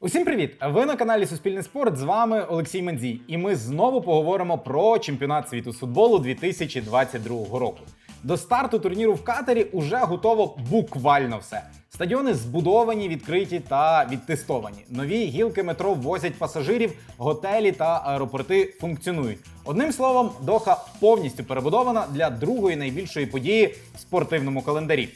Усім привіт! Ви на каналі Суспільний спорт. З вами Олексій Мандзій, і ми знову поговоримо про чемпіонат світу з футболу 2022 року. До старту турніру в Катарі уже готово буквально все. Стадіони збудовані, відкриті та відтестовані. Нові гілки метро возять пасажирів, готелі та аеропорти функціонують. Одним словом, Доха повністю перебудована для другої найбільшої події в спортивному календарі.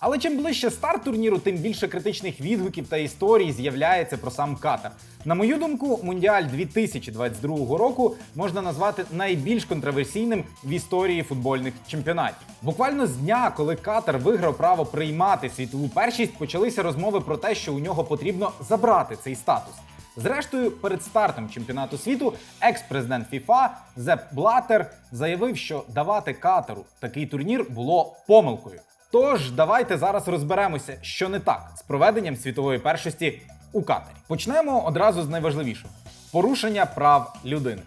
Але чим ближче старт турніру, тим більше критичних відгуків та історій з'являється про сам Катар. На мою думку, Мундіаль 2022 року можна назвати найбільш контроверсійним в історії футбольних чемпіонатів. Буквально з дня, коли Катар виграв право приймати світову першість, почалися розмови про те, що у нього потрібно забрати цей статус. Зрештою, перед стартом чемпіонату світу екс-президент ФІФА Зеп Блатер заявив, що давати Катару такий турнір було помилкою. Тож давайте зараз розберемося, що не так з проведенням світової першості у Катарі. Почнемо одразу з найважливішого порушення прав людини.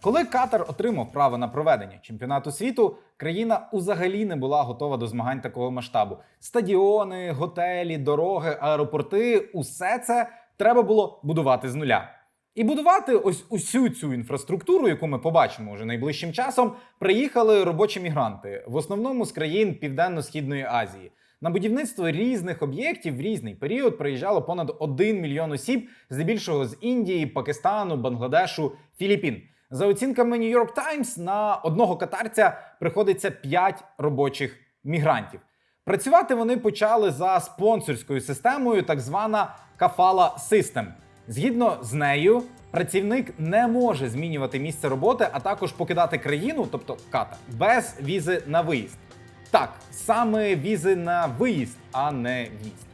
Коли Катар отримав право на проведення чемпіонату світу, країна узагалі не була готова до змагань такого масштабу. Стадіони, готелі, дороги, аеропорти усе це треба було будувати з нуля. І будувати ось усю цю інфраструктуру, яку ми побачимо вже найближчим часом, приїхали робочі мігранти, в основному з країн Південно-Східної Азії. На будівництво різних об'єктів в різний період приїжджало понад 1 мільйон осіб, здебільшого з Індії, Пакистану, Бангладешу, Філіппін. За оцінками New York Times, на одного катарця приходиться 5 робочих мігрантів. Працювати вони почали за спонсорською системою, так звана Кафала System. Згідно з нею, працівник не може змінювати місце роботи, а також покидати країну, тобто Катар, без візи на виїзд. Так, саме візи на виїзд, а не в'їзд.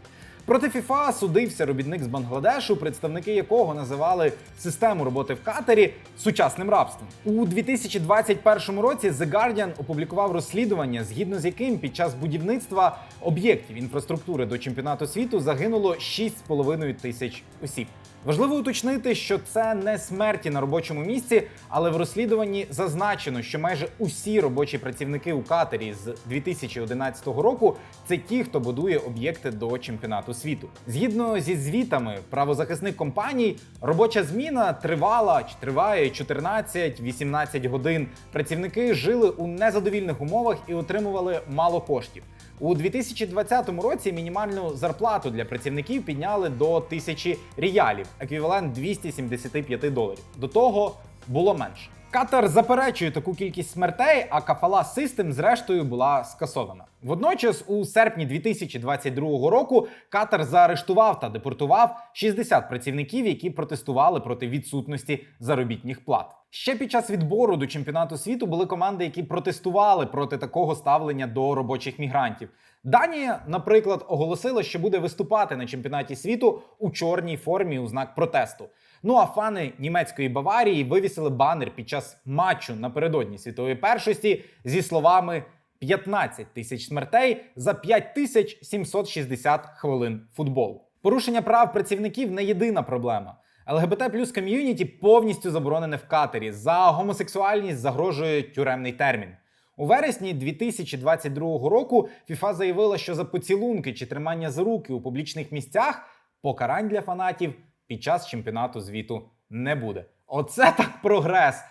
Проти ФІФА судився робітник з Бангладешу, представники якого називали систему роботи в Катарі сучасним рабством. У 2021 році The Guardian опублікував розслідування, згідно з яким під час будівництва об'єктів інфраструктури до чемпіонату світу загинуло 6,5 тисяч осіб. Важливо уточнити, що це не смерті на робочому місці, але в розслідуванні зазначено, що майже усі робочі працівники у Катері з 2011 року це ті, хто будує об'єкти до чемпіонату світу. Згідно зі звітами правозахисних компаній, робоча зміна тривала чи триває 14-18 годин. Працівники жили у незадовільних умовах і отримували мало коштів. У 2020 році мінімальну зарплату для працівників підняли до 1000 ріялів, еквівалент 275 доларів. До того було менше. Катар заперечує таку кількість смертей, а кафала Систем зрештою була скасована. Водночас, у серпні 2022 року Катар заарештував та депортував 60 працівників, які протестували проти відсутності заробітних плат. Ще під час відбору до чемпіонату світу були команди, які протестували проти такого ставлення до робочих мігрантів. Данія, наприклад, оголосила, що буде виступати на чемпіонаті світу у чорній формі у знак протесту. Ну а фани німецької Баварії вивісили банер під час матчу напередодні світової першості зі словами 15 тисяч смертей за 5760 хвилин футболу. Порушення прав працівників не єдина проблема. ЛГБТ плюс ком'юніті повністю заборонене в Катері. За гомосексуальність загрожує тюремний термін. У вересні 2022 року ФІФА заявила, що за поцілунки чи тримання за руки у публічних місцях покарань для фанатів під час чемпіонату звіту не буде. Оце так прогрес.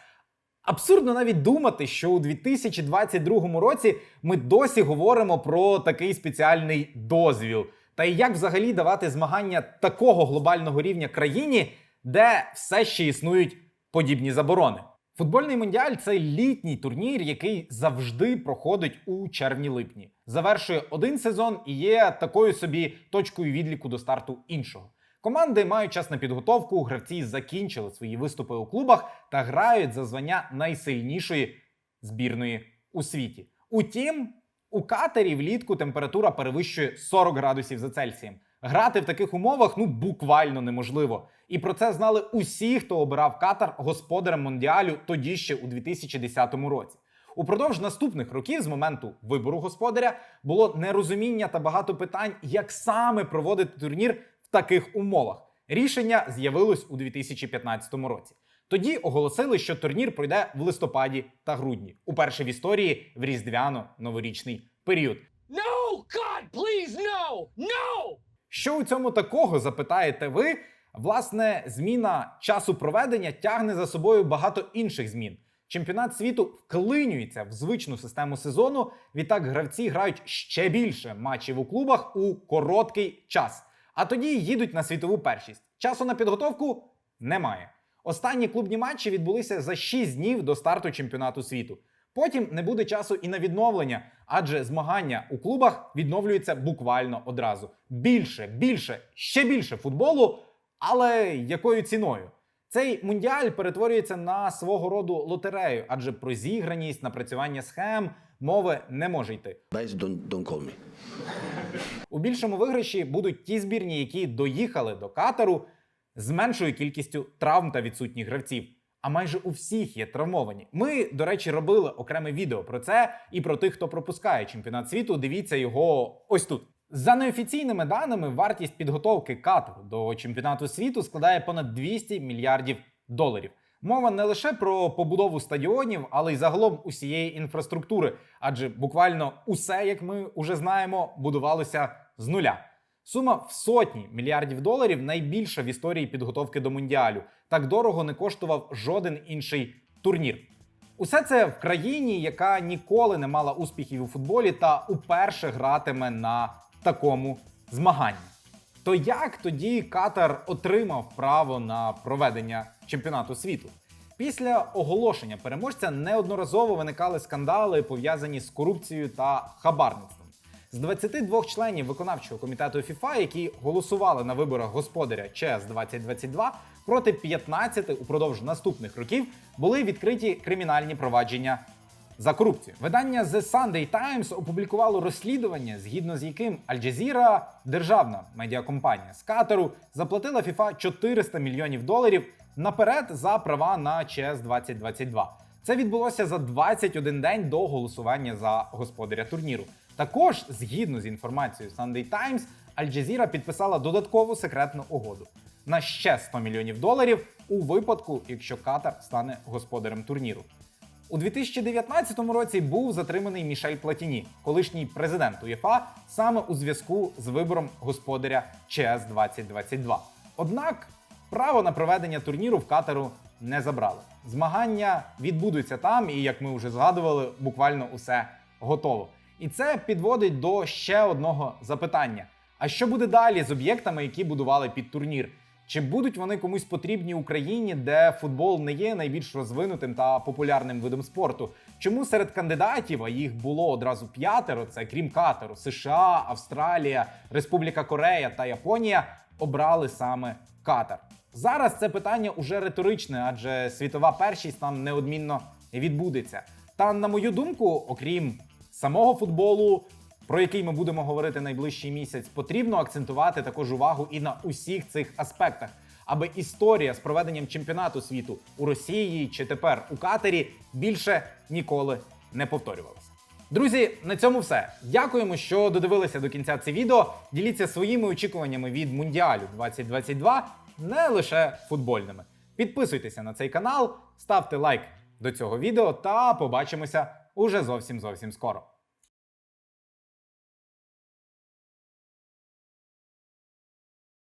Абсурдно навіть думати, що у 2022 році ми досі говоримо про такий спеціальний дозвіл. Та й як взагалі давати змагання такого глобального рівня країні, де все ще існують подібні заборони. Футбольний мундіаль це літній турнір, який завжди проходить у червні-липні. Завершує один сезон і є такою собі точкою відліку до старту іншого. Команди мають час на підготовку, гравці закінчили свої виступи у клубах та грають за звання найсильнішої збірної у світі. Утім, у Катері влітку температура перевищує 40 градусів за Цельсієм. Грати в таких умовах ну буквально неможливо. І про це знали усі, хто обирав Катар господарем Мондіалю тоді ще у 2010 році. Упродовж наступних років, з моменту вибору господаря, було нерозуміння та багато питань, як саме проводити турнір таких умовах. Рішення з'явилось у 2015 році. Тоді оголосили, що турнір пройде в листопаді та грудні, уперше в історії в різдвяно-новорічний період. No! God, please, no! No! Що у цьому такого, запитаєте ви? Власне, зміна часу проведення тягне за собою багато інших змін. Чемпіонат світу вклинюється в звичну систему сезону. Відтак гравці грають ще більше матчів у клубах у короткий час. А тоді їдуть на світову першість. Часу на підготовку немає. Останні клубні матчі відбулися за 6 днів до старту чемпіонату світу. Потім не буде часу і на відновлення, адже змагання у клубах відновлюються буквально одразу. Більше, більше, ще більше футболу, але якою ціною? Цей мундіаль перетворюється на свого роду лотерею, адже про зіграність, напрацювання схем мови не може йти. Guys, don't don't call me. У більшому виграші будуть ті збірні, які доїхали до Катару з меншою кількістю травм та відсутніх гравців. А майже у всіх є травмовані. Ми, до речі, робили окреме відео про це і про тих, хто пропускає чемпіонат світу. Дивіться його ось тут. За неофіційними даними, вартість підготовки Катару до чемпіонату світу складає понад 200 мільярдів доларів. Мова не лише про побудову стадіонів, але й загалом усієї інфраструктури, адже буквально усе, як ми уже знаємо, будувалося з нуля. Сума в сотні мільярдів доларів найбільша в історії підготовки до мундіалю. Так дорого не коштував жоден інший турнір. Усе це в країні, яка ніколи не мала успіхів у футболі та уперше гратиме на такому змаганні. То як тоді Катар отримав право на проведення чемпіонату світу? Після оголошення переможця неодноразово виникали скандали, пов'язані з корупцією та хабарництвом. З 22 членів виконавчого комітету ФІФА, які голосували на виборах господаря ЧС 2022, проти 15 упродовж наступних років були відкриті кримінальні провадження за корупцію. Видання The Sunday Times опублікувало розслідування, згідно з яким Jazeera, державна медіакомпанія з Катару, заплатила FIFA 400 мільйонів доларів наперед за права на ЧС 2022. Це відбулося за 21 день до голосування за господаря турніру. Також, згідно з інформацією Sunday Times, Jazeera підписала додаткову секретну угоду на ще 100 мільйонів доларів у випадку, якщо Катар стане господарем турніру. У 2019 році був затриманий Мішель Платіні, колишній президент УЄФА, саме у зв'язку з вибором господаря ЧС 2022. Однак право на проведення турніру в Катару не забрали. Змагання відбудуться там, і як ми вже згадували, буквально усе готово. І це підводить до ще одного запитання: а що буде далі з об'єктами, які будували під турнір? Чи будуть вони комусь потрібні Україні, де футбол не є найбільш розвинутим та популярним видом спорту? Чому серед кандидатів, а їх було одразу п'ятеро, це крім Катару, США, Австралія, Республіка Корея та Японія, обрали саме Катар? Зараз це питання уже риторичне, адже світова першість там неодмінно відбудеться. Та на мою думку, окрім самого футболу, про який ми будемо говорити найближчий місяць, потрібно акцентувати також увагу і на усіх цих аспектах, аби історія з проведенням чемпіонату світу у Росії чи тепер у Катері більше ніколи не повторювалася. Друзі, на цьому все. Дякуємо, що додивилися до кінця це відео. Діліться своїми очікуваннями від Мундіалю 2022, не лише футбольними. Підписуйтеся на цей канал, ставте лайк до цього відео та побачимося уже зовсім зовсім скоро.